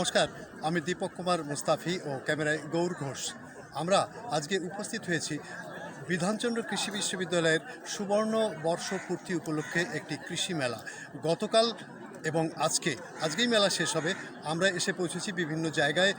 নমস্কার, আমি দীপক কুমার মুস্তাফি ও ক্যামেরায় গৌর ঘোষ। আমরা আজকে উপস্থিত হয়েছি বিধানচন্দ্র কৃষি বিশ্ববিদ্যালয়ের সুবর্ণ বর্ষ পূর্তি উপলক্ষে একটি কৃষি মেলা। গতকাল এবং আজকে, আজকেই মেলা শেষ হবে। আমরা এসে পৌঁছেছি বিভিন্ন জায়গায়।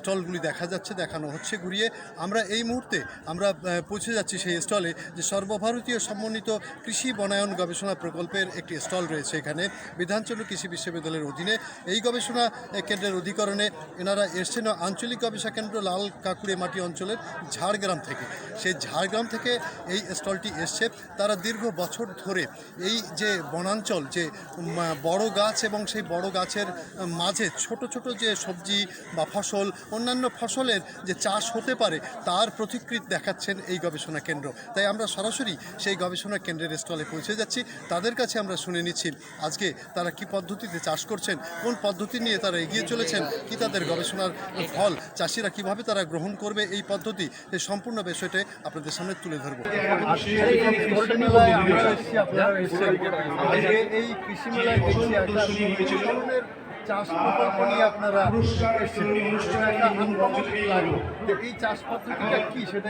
স্টলগুলি দেখা যাচ্ছে, দেখানো হচ্ছে, ঘুরিয়ে আমরা এই মুহূর্তে আমরা পৌঁছে যাচ্ছি সেই স্টলে যে সর্বভারতীয় সমন্বিত কৃষি বনায়ন গবেষণা প্রকল্পের একটি স্টল রয়েছে এখানে, বিধানচন্দ্র কৃষি বিশ্ববিদ্যালয়ের অধীনে। এই গবেষণা কেন্দ্রের অধিকরণে এনারা এসছেন আঞ্চলিক গবেষণা কেন্দ্র লাল কাকুড়ে মাটি অঞ্চলের ঝাড়গ্রাম থেকে। সেই ঝাড়গ্রাম থেকে এই স্টলটি এসছে। তারা দীর্ঘ বছর ধরে এই যে বনাঞ্চল, যে বড় গাছ এবং সেই বড় গাছের মাঝে ছোট ছোট যে সবজি বা ফসল অন্যান্য ফসলের যে চাষ হতে পারে তার প্রতিকৃত দেখাচ্ছেন এই গবেষণা কেন্দ্র। তাই আমরা সরাসরি সেই গবেষণা কেন্দ্রের স্টলে পৌঁছে যাচ্ছি। তাদের কাছে আমরা শুনে নিচ্ছি আজকে তারা কি পদ্ধতিতে চাষ করছেন কোন পদ্ধতি নিয়ে তারা এগিয়ে চলেছেন কি তাদের গবেষণার ফল চাষিরা কীভাবে তারা গ্রহণ করবে এই পদ্ধতি এই সম্পূর্ণ বিষয়টা আপনাদের সামনে তুলে ধরবো। এই কৃষি মেলায় দেখছি একটা বিভিন্ন ধরনের চাষ প্রকল্প নিয়ে আপনারা। তো এই চাষ পদ্ধতিটা কি সেটা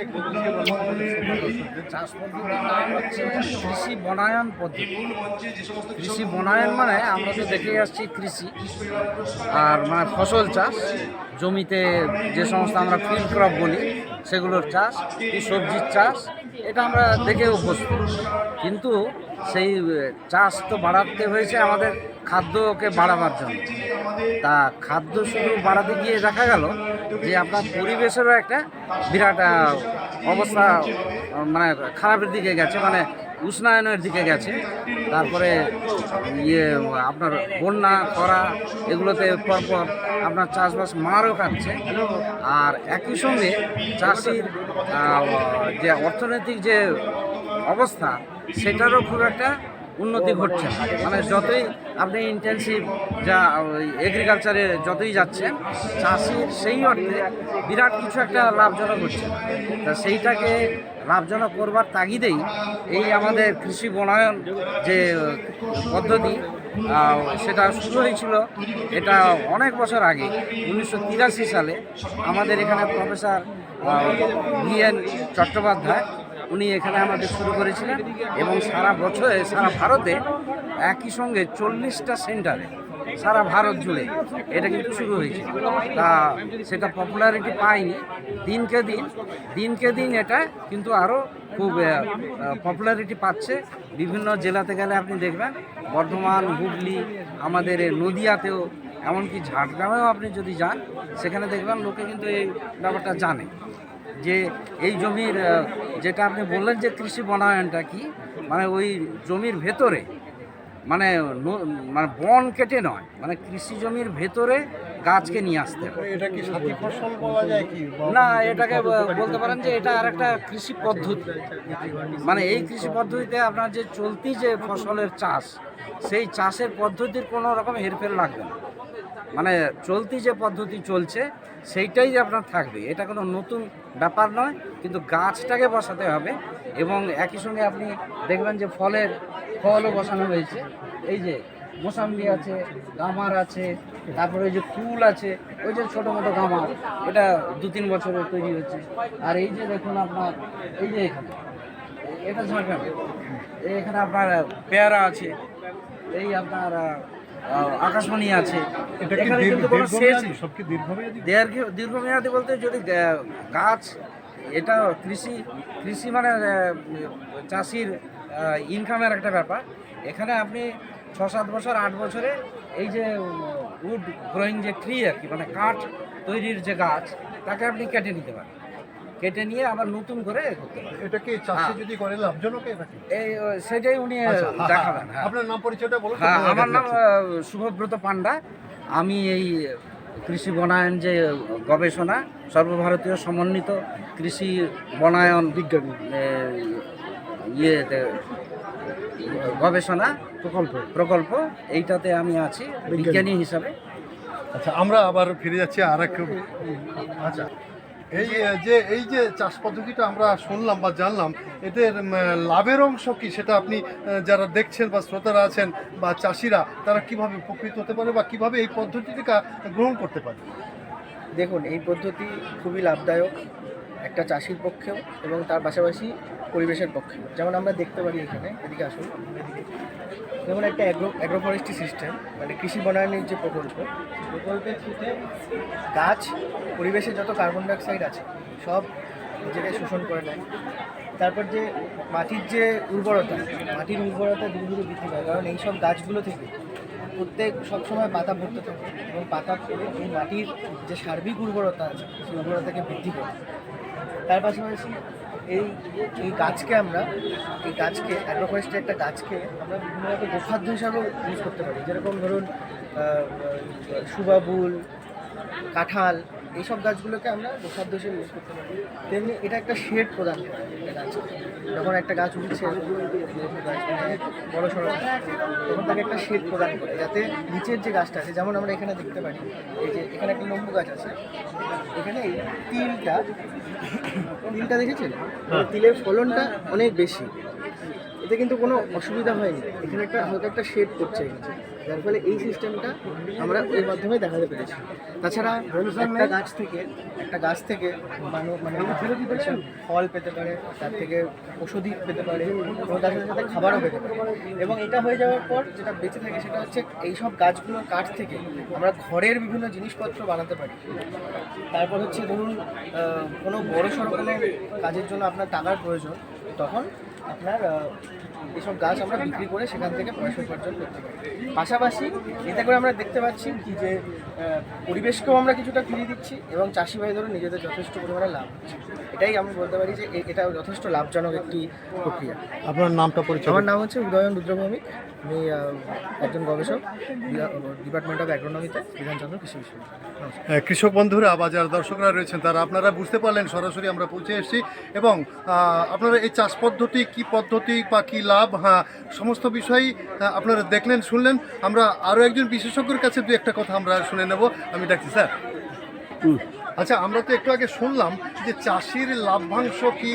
চাষ পদ্ধতির হচ্ছে কৃষি বনায়ন পদ্ধতি। কৃষি বনায়ন মানে আমরা তো দেখে আসছি কৃষি আর মানে ফসল চাষ। জমিতে যে সমস্ত আমরা ফিল্ড ক্রপ বলি, সেগুলোর চাষ সবজির চাষ, এটা আমরা দেখে অভ্যস্ত কিন্তু সেই চাষ তো বাড়াতে হয়েছে আমাদের খাদ্যকে বাড়াবার জন্য। তা খাদ্য শুধু বাড়াতে গিয়ে দেখা গেল যে আপনার পরিবেশেরও একটা বিরাট অবস্থা মানে খারাপের দিকে গেছে মানে উষ্ণায়নের দিকে গেছে। তারপরে ইয়ে আপনার বন্যা, খরা এগুলোতে পরপর আপনার চাষবাস মারও খাচ্ছে। আর একই সঙ্গে চাষির যে অর্থনৈতিক যে অবস্থা সেটারও খুব একটা উন্নতি ঘটছে। মানে যতই আপনি ইন্টেন্সিভ যা এগ্রিকালচারে যতই যাচ্ছেন চাষির সেই অর্থে বিরাট কিছু একটা লাভজনক হচ্ছে। তা সেইটাকে লাভজনক করবার তাগিদেই এই আমাদের কৃষি বনায়ন যে পদ্ধতি সেটা শুরু হয়েছিল এটা অনেক বছর আগে, উনিশশো তিরাশি সালে আমাদের এখানে প্রফেসর বি এন চট্টোপাধ্যায় উনি এখানে আমাদের শুরু করেছিলেন এবং সারা বছরে, সারা ভারতে একই সঙ্গে চল্লিশটা সেন্টারে সারা ভারত জুড়ে এটা কিন্তু শুরু হয়েছে। তা সেটা পপুলারিটি পায়নি দিনকে দিন দিনকে দিন এটা কিন্তু আরও খুব পপুলারিটি পাচ্ছে। বিভিন্ন জেলাতে গেলে আপনি দেখবেন, বর্ধমান, হুগলি, আমাদের নদিয়াতেও, এমনকি ঝাড়গ্রামেও আপনি যদি যান, সেখানে দেখবেন লোকে কিন্তু এই ব্যাপারটা জানে। যে এই জমির যেটা আপনি বললেন যে কৃষি বনায়নটা কি মানে ওই জমির ভেতরে মানে মানে বন কেটে নয় মানে কৃষি জমির ভেতরে গাছকে নিয়ে আসতে হবে এটা কি সাথী ফসল পাওয়া যায় কি? না এটাকে বলতে পারেন যে এটা আর একটা কৃষি পদ্ধতি। মানে এই কৃষি পদ্ধতিতে আপনার যে চলতি যে ফসলের চাষ সেই চাষের পদ্ধতির কোনো রকম হেরফের লাগবে না। মানে চলতি যে পদ্ধতি চলছে, সেইটাই আপনার থাকবে। এটা কোনো নতুন ব্যাপার নয়, কিন্তু গাছটাকে বসাতে হবে এবং একই সঙ্গে আপনি দেখবেন যে ফলের ফলও বসানো হয়েছে। এই যে মোসাম্বি আছে, গামার আছে, তারপরে ওই যে ফুল আছে, ওই যে ছোটো মোটো গামার, এটা দু তিন বছরে তৈরি হচ্ছে। আর এই যে দেখুন আপনার, এই যে এখানে, এটা এই এখানে আপনার পেয়ারা আছে, এই আপনার আহ, আকাশমণি আছে। এখানে কিন্তু কোনো সেচ দীর্ঘমেয়াদী? বলতে যদি গাছ এটা কৃষি কৃষি মানে চাষির ইনকামের একটা ব্যাপার। এখানে আপনি ছ সাত বছর আট বছরে এই যে উড গ্রোয়িং যে ট্রি আর কি মানে কাঠ তৈরির যে গাছ তাকে আপনি কেটে নিতে পারেন। কেটে নিয়ে আবার নতুন করে করতে এটা কি চাষি যদি করে লাভজনক এই সেটাই উনি আচ্ছা, হ্যাঁ, দেখাবেন হ্যাঁ। হ্যাঁ। আপনার নাম পরিচয়টা বলুন হ্যাঁ আমার নাম শুভব্রত পান্ডা আমি এই কৃষি বনায়ন যে গবেষণা সর্বভারতীয় সমন্বিত কৃষি বনায়ন বিজ্ঞানী ইয়ে গবেষণা প্রকল্প। প্রকল্প এইটাতে আমি আছি বিজ্ঞানী। হিসাবে। আচ্ছা আমরা আবার ফিরে যাচ্ছি আর এক আচ্ছা। এই যে এই যে চাষ পদ্ধতিটা আমরা শুনলাম বা জানলাম, এদের লাভের অংশ কি সেটা আপনি যারা দেখছেন বা শ্রোতারা আছেন বা চাষিরা, তারা কীভাবে উপকৃত হতে পারে বা কীভাবে এই পদ্ধতিটা গ্রহণ করতে পারে? দেখুন, এই পদ্ধতি খুবই লাভদায়ক। একটা চাষির পক্ষেও এবং তার পাশাপাশি পরিবেশের পক্ষেও। যেমন আমরা দেখতে পারি এখানে, এদিকে আসুন। যেমন একটা অ্যাগ্রো, অ্যাগ্রোফরেস্ট্রি সিস্টেম মানে কৃষি বনায়নের যে প্রকল্প প্রকল্পের থ্রুতে গাছ পরিবেশে যত কার্বন ডাইঅক্সাইড আছে, সব নিজেকে শোষণ করে নেয়। তারপর যে মাটির যে উর্বরতা, মাটির উর্বরতা ধীরে ধীরে বৃদ্ধি পায়, কারণ এইসব গাছগুলো থেকে প্রত্যেক সবসময় পাতা পড়তে থাকে এবং পাতা পড়ে এই মাটির যে সার্বিক উর্বরতা আছে, সেই উর্বরতাকে বৃদ্ধি করে। তার পাশাপাশি এই এই গাছকে আমরা, এই গাছকে, অ্যাগ্রোফরেস্টের একটা গাছকে আমরা বিভিন্ন রকম গোখাদ্য হিসাবেও ইউজ করতে পারি। যেরকম ধরুন সুবাবুল কাঁঠাল এইসব গাছগুলোকে আমরা গোখাদ্য হিসেবে ইউজ করতে পারি। তেমনি এটা একটা শেড প্রদান করে যখন একটা গাছ উঠছে বড় সড়ো তখন তাকে একটা শেড প্রদান করে যাতে নিচের যে গাছটা আছে যেমন আমরা এখানে দেখতে পারি এই যে এখানে একটা লম্বু গাছ আছে এখানে এই তিলটা তিলটা দেখেছেন? তিলের ফলনটা অনেক বেশি। এতে কিন্তু কোনো অসুবিধা হয়নি। এখানে একটা হালকা একটা শেড করছে এখানে যার ফলে এই সিস্টেমটা আমরা এর মাধ্যমে দেখাতে পেরেছি। তাছাড়া একটা গাছ থেকে, একটা গাছ থেকে মানুষ মানে ফল পেতে পারে, তার থেকে ওষুধি পেতে পারে, এবং তার সাথে সাথে খাবারও পেতে পারে। এবং এটা হয়ে যাওয়ার পর যেটা বেঁচে থাকে সেটা হচ্ছে এইসব গাছগুলোর কাঠ থেকে আমরা ঘরের বিভিন্ন জিনিসপত্র বানাতে পারি। তারপর হচ্ছে ধরুন কোনো বড় সড়ো কাজের জন্য আপনার টাকার প্রয়োজন, তখন আপনার এসব গাছ আমরা বিক্রি করে সেখান থেকে পয়সা উপার্জন করতে পারি। পাশাপাশি এতে করে আমরা দেখতে পাচ্ছি কি যে পরিবেশকেও আমরা কিছুটা ফিরিয়ে দিচ্ছি এবং চাষি ভাইদেরও নিজেদের যথেষ্ট পরিমাণে লাভ হচ্ছে। এটাই আমি বলতে পারি যে এটা যথেষ্ট লাভজনক একটি প্রক্রিয়া। আপনার নামটা পরিচয় আমার নাম হচ্ছে উদয়ন রুদ্রভৌমিক। আমি একজন গবেষক ডিপার্টমেন্ট অফ অ্যাগ্রোনমিতে বিধানচন্দ্র কৃষি বিশ্ববিদ্যালয়। কৃষক বন্ধুরা বা যারা দর্শকরা রয়েছেন তারা। আপনারা বুঝতে পারলেন সরাসরি আমরা পৌঁছে এসেছি এবং আপনারা এই চাষ পদ্ধতি কি পদ্ধতি বা কী লাভ হ্যাঁ সমস্ত বিষয়ই আপনারা দেখলেন শুনলেন। আমরা আরও একজন বিশেষজ্ঞের কাছে দু একটা কথা আমরা শুনে নেব। আমি ডাকছি স্যার। আচ্ছা আমরা তো একটু আগে শুনলাম যে চাষির লাভ্যাংশ কি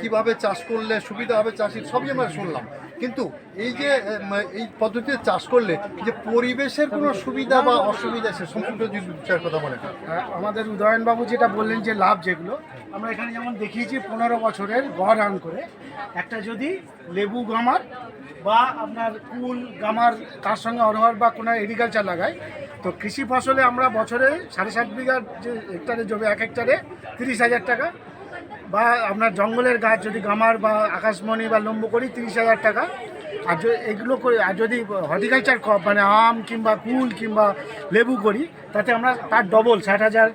কীভাবে চাষ করলে সুবিধা হবে চাষির, সবই আমরা শুনলাম। কিন্তু এই যে এই পদ্ধতিতে চাষ করলে যে পরিবেশের কোনো সুবিধা বা অসুবিধা সে সম্পূর্ণ যদি কথা হয় আমাদের উদয়নবাবু যেটা বললেন যে লাভ যেগুলো, আমরা এখানে যেমন দেখিয়েছি পনেরো বছরের গড় রান করে, একটা যদি লেবু গামার বা আপনার কুল গামার তার সঙ্গে অরহর বা কোনো এগ্রিকালচার লাগায় তো কৃষি ফসলে আমরা বছরে সাড়ে সাত বিঘার যে হেক্টারে জমি এক হেক্টারে তিরিশ হাজার টাকা। বা আপনার জঙ্গলের গাছ যদি গামার বা আকাশমণি বা লম্বু করি তিরিশ হাজার টাকা। আর এগুলো করে, আর যদি হর্টিকালচার মানে আম কিংবা কুল কিংবা লেবু করি, তাতে আমরা তার ডবল ষাট হাজার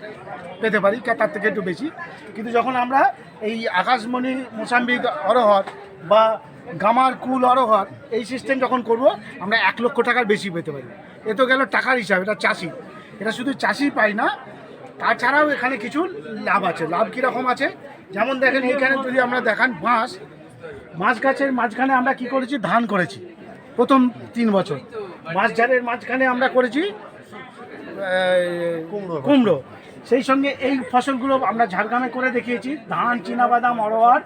পেতে পারি তার থেকে একটু বেশি। কিন্তু যখন আমরা এই আকাশমণি, মোসাম্বিক অরহর বা গামার, কুল অরহর এই সিস্টেম যখন করব, আমরা এক লক্ষ টাকার বেশি পেতে পারি। এ তো গেল টাকার হিসাব, এটা চাষি। এটা শুধু চাষি পাই না তাছাড়াও এখানে কিছু লাভ আছে। লাভ কীরকম আছে? যেমন দেখেন এখানে যদি আমরা দেখান বাঁশ বাঁশ গাছের মাঝখানে আমরা কি করেছি? ধান করেছি প্রথম তিন বছর। বাঁশ ঝাড়ের মাঝখানে আমরা করেছি কুমড়ো। কুমড়ো। সেই সঙ্গে এই ফসলগুলো আমরা ঝাড়গ্রামে করে দেখিয়েছি। ধান চীনাবাদাম অরোয়ার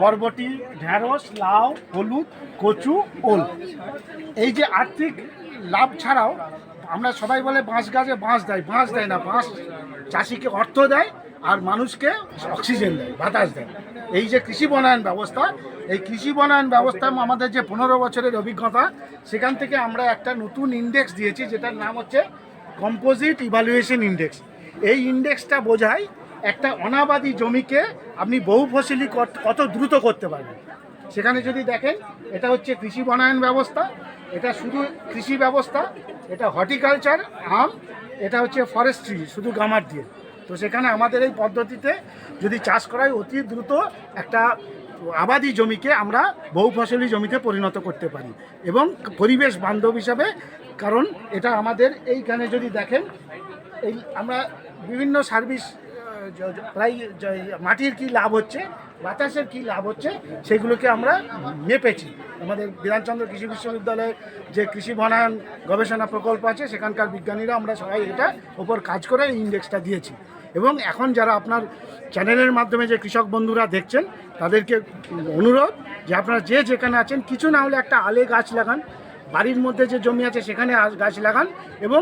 বরবটি ঢ্যাঁড়স লাউ হলুদ কচু ওল। এই যে আর্থিক লাভ ছাড়াও আমরা সবাই বলে বাঁশ গাছে বাঁশ দেয়। বাঁশ দেয় না বাঁশ চাষিকে অর্থ দেয় আর মানুষকে অক্সিজেন দেয়, বাতাস দেয়। এই যে কৃষি বনায়ন ব্যবস্থা, এই কৃষি বনায়ন ব্যবস্থা আমাদের যে পনেরো বছরের অভিজ্ঞতা, সেখান থেকে আমরা একটা নতুন ইন্ডেক্স দিয়েছি, যেটার নাম হচ্ছে কম্পোজিট ইভালুয়েশন ইন্ডেক্স এই ইন্ডেক্সটা বোঝায় একটা অনাবাদী জমিকে আপনি বহু ফসলি কত- কত দ্রুত করতে পারবেন। সেখানে যদি দেখেন, এটা হচ্ছে কৃষি বনায়ন ব্যবস্থা, এটা শুধু কৃষি ব্যবস্থা, এটা হর্টিকালচার, আম এটা হচ্ছে ফরেস্ট্রি শুধু গামার দিয়ে। তো সেখানে আমাদের এই পদ্ধতিতে যদি চাষ করায় অতি দ্রুত একটা আবাদি জমিকে আমরা বহু ফসলি জমিতে পরিণত করতে পারি এবং পরিবেশ বান্ধব হিসাবে, কারণ এটা আমাদের এইখানে যদি দেখেন, এই আমরা বিভিন্ন সার্ভিস প্রায় মাটির কি লাভ হচ্ছে, বাতাসের কি লাভ হচ্ছে, সেগুলোকে আমরা মেপেছি। আমাদের বিধানচন্দ্র কৃষি বিশ্ববিদ্যালয়ের যে কৃষি বনায়ন গবেষণা প্রকল্প আছে, সেখানকার বিজ্ঞানীরা আমরা সবাই এটা ওপর কাজ করে ইন্ডেক্সটা দিয়েছি। এবং এখন যারা আপনার চ্যানেলের মাধ্যমে যে কৃষক বন্ধুরা দেখছেন, তাদেরকে অনুরোধ যে আপনারা যে যেখানে আছেন, কিছু না হলে একটা আলে গাছ লাগান, বাড়ির মধ্যে যে জমি আছে সেখানে গাছ লাগান এবং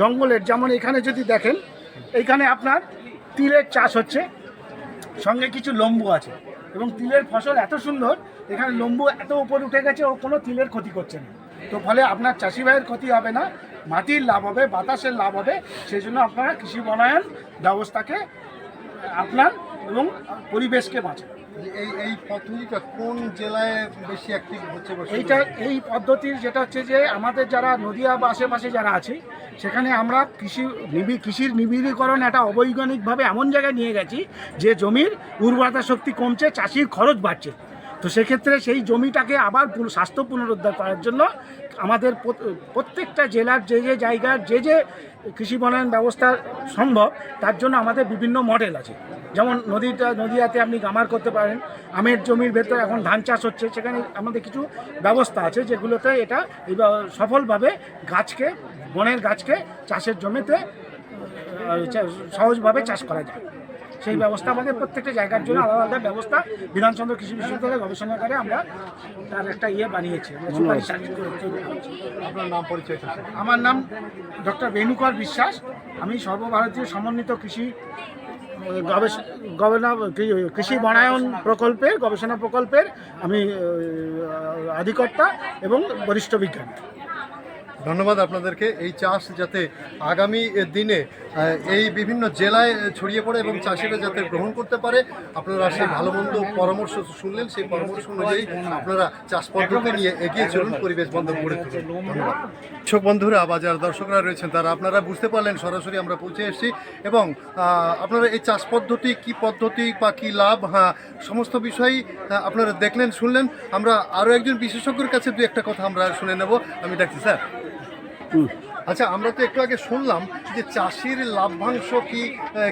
জঙ্গলের, যেমন এখানে যদি দেখেন, এইখানে আপনার তিলের চাষ হচ্ছে, সঙ্গে কিছু লম্বু আছে এবং তিলের ফসল এত সুন্দর, এখানে লম্বু এত উপর উঠে গেছে, ও কোনো তিলের ক্ষতি করছে না। তো ফলে আপনার চাষি ভাইয়ের ক্ষতি হবে না, মাটির লাভ হবে, বাতাসের লাভ হবে, সেই জন্য আপনারা কৃষি বনায়ন ব্যবস্থাকে আপনার এবং পরিবেশকে বাঁচান। এই এই পদ্ধতিটা কোন জেলায় বেশি অ্যাক্টিভ হচ্ছে এইটা এই পদ্ধতির যেটা হচ্ছে যে আমাদের যারা নদিয়া বা আশেপাশে যারা আছে সেখানে আমরা কৃষি নিবি কৃষির নিবিড়ীকরণ একটা অবৈজ্ঞানিকভাবে এমন জায়গায় নিয়ে গেছি যে জমির উর্বরতা শক্তি কমছে চাষির খরচ বাড়ছে। তো সেক্ষেত্রে সেই জমিটাকে আবার স্বাস্থ্য পুনরুদ্ধার করার জন্য আমাদের প্রত্যেকটা জেলার যে যে জায়গার যে যে কৃষি বনায়ন ব্যবস্থা সম্ভব, তার জন্য আমাদের বিভিন্ন মডেল আছে। যেমন নদীটা, নদীয়াতে আপনি গামার করতে পারেন, আমের জমির ভেতর এখন ধান চাষ হচ্ছে, সেখানে আমাদের কিছু ব্যবস্থা আছে, যেগুলোতে এটা সফলভাবে গাছকে, বনের গাছকে চাষের জমিতে সহজভাবে চাষ করা যায়। সেই ব্যবস্থা আমাদের প্রত্যেকটা জায়গার জন্য আলাদা আলাদা ব্যবস্থা। বিধানচন্দ্র কৃষি বিশ্ববিদ্যালয় গবেষণাগারে আমরা তার একটা ইয়ে বানিয়েছি। আপনার নাম পরিচয় আমার নাম ডক্টর বেণুকর বিশ্বাস। আমি সর্বভারতীয় সমন্বিত কৃষি গবেষ গবেষণা কৃষি বনায়ন প্রকল্পের গবেষণা প্রকল্পের আমি আহ, অধিকর্তা এবং বরিষ্ঠ বিজ্ঞানী। ধন্যবাদ আপনাদেরকে। এই চাষ যাতে আগামী দিনে এই বিভিন্ন জেলায় ছড়িয়ে পড়ে এবং চাষিরা যাতে গ্রহণ করতে পারে আপনারা সেই ভালো মন্দ পরামর্শ শুনলেন সেই পরামর্শ অনুযায়ী আপনারা চাষ পদ্ধতি নিয়ে এগিয়ে চলুন পরিবেশ বান্ধব করে ধন্যবাদ। দর্শক বন্ধুরা বা দর্শকরা রয়েছেন তারা আপনারা বুঝতে পারলেন সরাসরি আমরা পৌঁছে এসেছি এবং আপনারা এই চাষ পদ্ধতি কি পদ্ধতি বা কী লাভ হ্যাঁ সমস্ত বিষয়ই আহ, আপনারা দেখলেন শুনলেন। আমরা আরও একজন বিশেষজ্ঞের কাছে দু একটা কথা আমরা শুনে নেব। আমি ডাকছি স্যার। আচ্ছা আমরা তো একটু আগে শুনলাম যে চাষির লাভ্যাংশ কি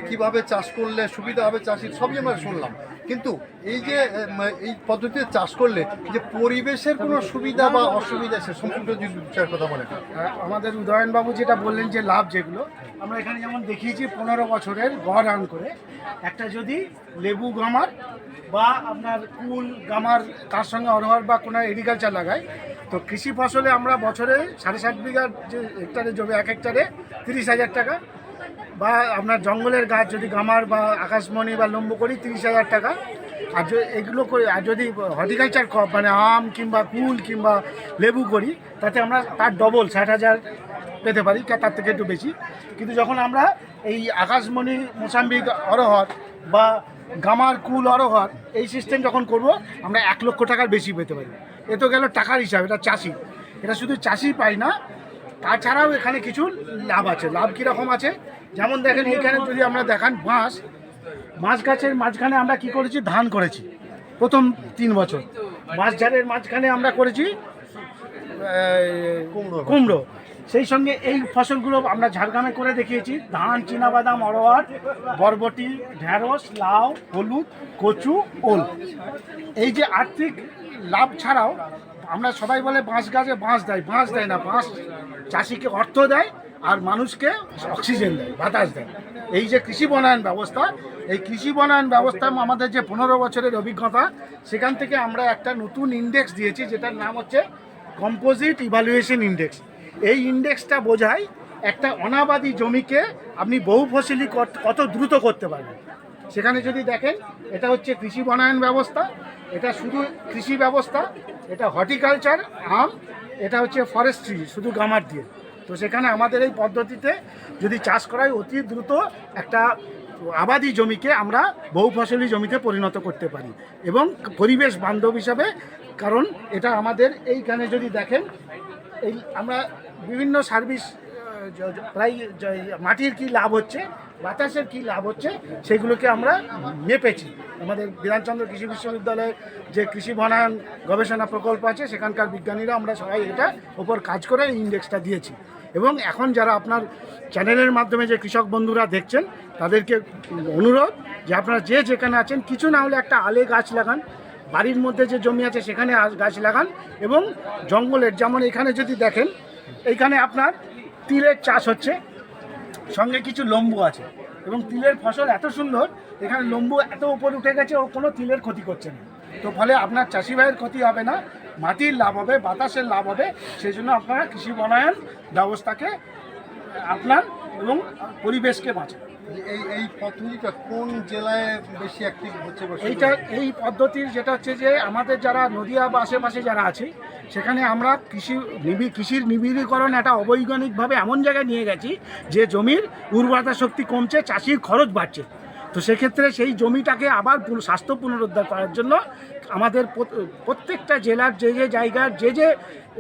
কীভাবে চাষ করলে সুবিধা হবে চাষির, সবই আমরা শুনলাম। কিন্তু এই যে এই পদ্ধতিতে চাষ করলে যে পরিবেশের কোনো সুবিধা বা অসুবিধা সে সম্পূর্ণ যদি বিষয়ের কথা করেন আমাদের উদয়নবাবু যেটা বললেন যে লাভ যেগুলো, আমরা এখানে যেমন দেখিয়েছি পনেরো বছরের গড় রান করে। একটা যদি লেবু গামার বা আপনার কুল গামার, তার সঙ্গে অরহর বা কোনো এগ্রিকালচার লাগায় তো কৃষি ফসলে আমরা বছরে সাড়ে সাত বিঘার যে হেক্টারে জমি, এক হেক্টারে তিরিশ হাজার টাকা। বা আপনার জঙ্গলের গাছ যদি গামার বা আকাশমণি বা লম্বু করি তিরিশ হাজার টাকা। আর এগুলো করে, আর যদি হর্টিকালচার ক্রপ মানে আম কিংবা কুল কিংবা লেবু করি, তাতে আমরা তার ডবল ষাট হাজার পেতে পারি তার থেকে একটু বেশি। কিন্তু যখন আমরা এই আকাশমণি, মোসাম্বিক অরহর বা গামার কুল অরহর, এই সিস্টেম যখন করব, আমরা এক লক্ষ টাকার বেশি পেতে পারি। এ তো গেল টাকার হিসাব এটা চাষি। এটা শুধু চাষি পাই না তাছাড়াও এখানে কিছু লাভ আছে। লাভ কীরকম আছে? যেমন দেখেন এইখানে যদি আমরা দেখান বাঁশ বাঁশ গাছের মাঝখানে আমরা কি করেছি? ধান করেছি প্রথম তিন বছর। বাঁশ ঝাড়ের মাঝখানে আমরা করেছি কুমড়ো। কুমড়ো। সেই সঙ্গে এই ফসলগুলো আমরা ঝাড়গ্রামে করে দেখিয়েছি। ধান, চীনাবাদাম অরোয়ার বরবটি ঢ্যাঁড়স লাউ, হলুদ, কচু, ওল। এই যে আর্থিক লাভ ছাড়াও আমরা সবাই বলে বাঁশ গাছে বাঁশ দেয় বাঁশ দেয় না, বাঁশ চাষিকে অর্থ দেয় আর মানুষকে অক্সিজেন দেয়, বাতাস দেয়। এই যে কৃষি বনায়ন ব্যবস্থা, এই কৃষি বনায়ন ব্যবস্থা আমাদের যে পনেরো বছরের অভিজ্ঞতা, সেখান থেকে আমরা একটা নতুন ইন্ডেক্স দিয়েছি, যেটার নাম হচ্ছে কম্পোজিট ইভালুয়েশন ইন্ডেক্স এই ইন্ডেক্সটা বোঝায় একটা অনাবাদী জমিকে আপনি বহু ফসলি কত- দ্রুত করতে পারবেন। সেখানে যদি দেখেন, এটা হচ্ছে কৃষি বনায়ন ব্যবস্থা, এটা শুধু কৃষি ব্যবস্থা, এটা হর্টিকালচার, আম, এটা হচ্ছে ফরেস্ট্রি, শুধু গামার দিয়ে। তো সেখানে আমাদের এই পদ্ধতিতে যদি চাষ করায় অতি দ্রুত একটা আবাদি জমিকে আমরা বহু ফসলি জমিতে পরিণত করতে পারি। এবং পরিবেশ বান্ধব হিসাবে, কারণ এটা আমাদের এইখানে যদি দেখেন, এই আমরা বিভিন্ন সার্ভিস প্রায় মাটির কি লাভ হচ্ছে, বাতাসের কি লাভ হচ্ছে, সেগুলোকে আমরা মেপেছি। আমাদের বিধানচন্দ্র কৃষি বিশ্ববিদ্যালয়ের যে কৃষি বনায়ন গবেষণা প্রকল্প আছে, সেখানকার বিজ্ঞানীরা আমরা সবাই এটা ওপর কাজ করে ইন্ডেক্সটা দিয়েছি। এবং এখন যারা আপনার চ্যানেলের মাধ্যমে যে কৃষক বন্ধুরা দেখছেন, তাদেরকে অনুরোধ যে আপনারা যে যেখানে আছেন, কিছু না হলে একটা আলে গাছ লাগান, বাড়ির মধ্যে যে জমি আছে সেখানে গাছ লাগান এবং জঙ্গলের, যেমন এখানে যদি দেখেন এইখানে আপনার তিলের চাষ হচ্ছে, সঙ্গে কিছু লম্বু আছে এবং তিলের ফসল এত সুন্দর, এখানে লম্বু এত উপর উঠে গেছে, ও কোনো তিলের ক্ষতি করছে না। তো ফলে আপনার চাষি ভাইয়ের ক্ষতি হবে না, মাটির লাভ হবে, বাতাসের লাভ হবে, সেই জন্য আপনারা কৃষি বনায়ন ব্যবস্থাকে আপনার এবং পরিবেশকে বাঁচান। এই এই পদ্ধতিটা কোন জেলায় বেশি অ্যাক্টিভ হচ্ছে এইটা এই পদ্ধতির যেটা হচ্ছে যে আমাদের যারা নদিয়া বা আশেপাশে যারা আছে সেখানে আমরা কৃষি নিবি কৃষির নিবিড়ীকরণ একটা অবৈজ্ঞানিকভাবে এমন জায়গায় নিয়ে গেছি যে জমির উর্বরতা শক্তি কমছে চাষির খরচ বাড়ছে। তো সেক্ষেত্রে সেই জমিটাকে আবার স্বাস্থ্য পুনরুদ্ধার করার জন্য আমাদের প্রত্যেকটা জেলার যে যে জায়গার যে যে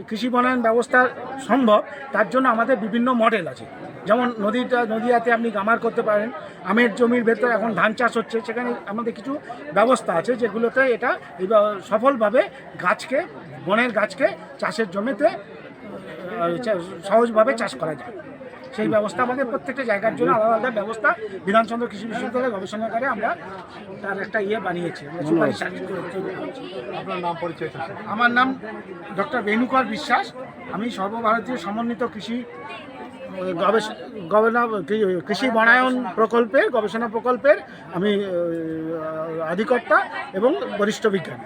কৃষি বনায়ন ব্যবস্থা সম্ভব তার জন্য আমাদের বিভিন্ন মডেল আছে। যেমন নদীটা নদীয়াতে আপনি গামার করতে পারেন আমের জমির ভেতর এখন ধান চাষ হচ্ছে সেখানে আমাদের কিছু ব্যবস্থা আছে যেগুলোতে এটা সফলভাবে গাছকে বনের গাছকে চাষের জমিতে সহজভাবে চাষ করা যায়। সেই ব্যবস্থা আমাদের প্রত্যেকটা জায়গার জন্য আলাদা আলাদা ব্যবস্থা। বিধানচন্দ্র কৃষি বিশ্ববিদ্যালয় গবেষণাগারে আমরা তার একটা ইয়ে বানিয়েছি। আপনার নাম পরিচয় আমার নাম ডক্টর বেণুকর বিশ্বাস। আমি সর্বভারতীয় সমন্বিত কৃষি গবেষণা কৃষি বনায়ন প্রকল্পের গবেষণা প্রকল্পের আমি আধিকর্তা এবং বরিষ্ঠ বিজ্ঞানী।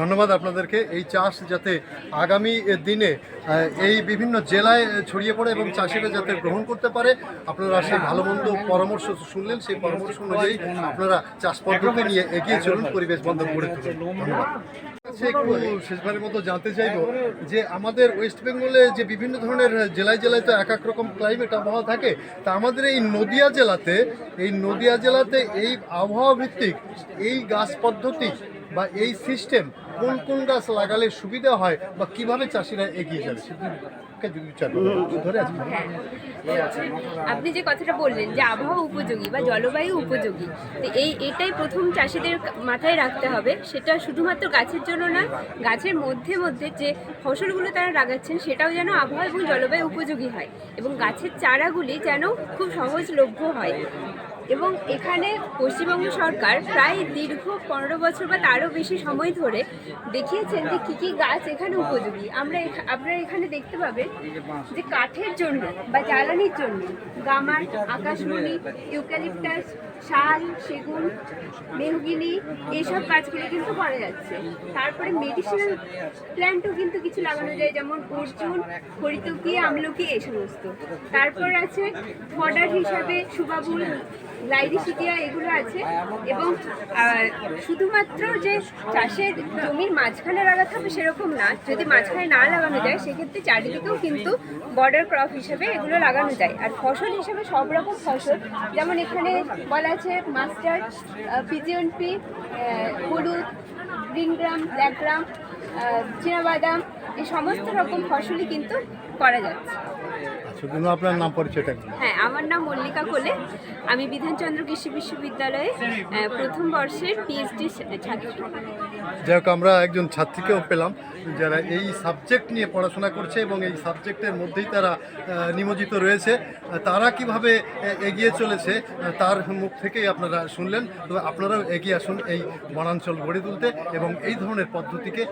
ধন্যবাদ আপনাদেরকে। এই চাষ যাতে আগামী দিনে এই বিভিন্ন জেলায় ছড়িয়ে পড়ে এবং চাষিরা যাতে গ্রহণ করতে পারে, আপনারা সেই ভালো মন্দ পরামর্শ শুনলেন। সেই পরামর্শ অনুযায়ী আপনারা চাষ পদ্ধতি নিয়ে এগিয়ে চলুন, পরিবেশ বান্ধব করে ধন্যবাদ। একটু শেষবারের মতো জানতে চাইব যে আমাদের ওয়েস্ট বেঙ্গলে যে বিভিন্ন ধরনের জেলায় জেলায় তো এক এক রকম ক্লাইমেট আবহাওয়া থাকে, তা আমাদের এই নদিয়া জেলাতে, এই নদিয়া জেলাতে এই আবহাওয়া ভিত্তিক এই গাছ পদ্ধতি বা এই সিস্টেম কোন কোন গাছ লাগালে সুবিধা হয় বা কীভাবে চাষিরা এগিয়ে যাবে? আছি আপনি যে কথাটা বললেন যে আবহাওয়া উপযোগী বা জলবায়ু উপযোগী, তো এই এটাই প্রথম চাষিদের মাথায় রাখতে হবে। সেটা শুধুমাত্র গাছের জন্য না গাছের মধ্যে মধ্যে যে ফসলগুলো তারা লাগাচ্ছেন সেটাও যেন আবহাওয়া এবং জলবায়ু উপযোগী হয় এবং গাছের চারাগুলি যেন খুব সহজলভ্য হয়। এবং এখানে পশ্চিমবঙ্গ সরকার প্রায় দীর্ঘ পনেরো বছর বা তারও বেশি সময় ধরে দেখিয়েছেন যে কী কী গাছ এখানে উপযোগী। আমরা আপনারা এখানে দেখতে পাবেন যে কাঠের জন্য বা জ্বালানির জন্য গামার, আকাশমণি, ইউক্যালিপটাস শাল, সেগুন, মেহগিনি এইসব গাছগুলি কিন্তু করা যাচ্ছে। তারপরে মেডিসিনাল প্ল্যান্টও কিন্তু কিছু লাগানো যায়, যেমন অর্জুন, হরিতকি, আমলকি এই সমস্ত তারপর আছে ফডার হিসাবে সুবাবুল গ্লাইরিসিটিয়া এগুলো আছে। এবং শুধুমাত্র যে চাষের জমির মাঝখানে লাগাতে হবে সেরকম না, যদি মাঝখানে না লাগানো যায়, সেক্ষেত্রে চারিদিকেও কিন্তু বর্ডার ক্রপ হিসেবে এগুলো লাগানো যায়। আর ফসল হিসেবে সব রকম ফসল, যেমন এখানে বলা আছে মাস্টার্ড পিজিএনপি হলুদ গ্রিন গ্রাম ব্ল্যাক গ্রাম চীনাবাদাম, এই সমস্ত রকম ফসলই কিন্তু করা যাচ্ছে। শুধু আপনার নাম পরিচয়টা। হ্যাঁ আমার নাম মল্লিকা কোলে আমি বিধানচন্দ্র কৃষি বিশ্ববিদ্যালয়ে প্রথম বর্ষের পিএইচডি ছাত্রী যাই হোক আমরা একজন ছাত্রীকেও পেলাম যারা এই সাবজেক্ট নিয়ে পড়াশোনা করছে এবং এই সাবজেক্টের মধ্যেই তারা নিমজ্জিত রয়েছে তারা কীভাবে এগিয়ে চলেছে তার মুখ থেকেই আপনারা শুনলেন তবে আপনারাও এগিয়ে আসুন এই বনাঞ্চল গড়ে তুলতে এবং এই ধরনের পদ্ধতিকে।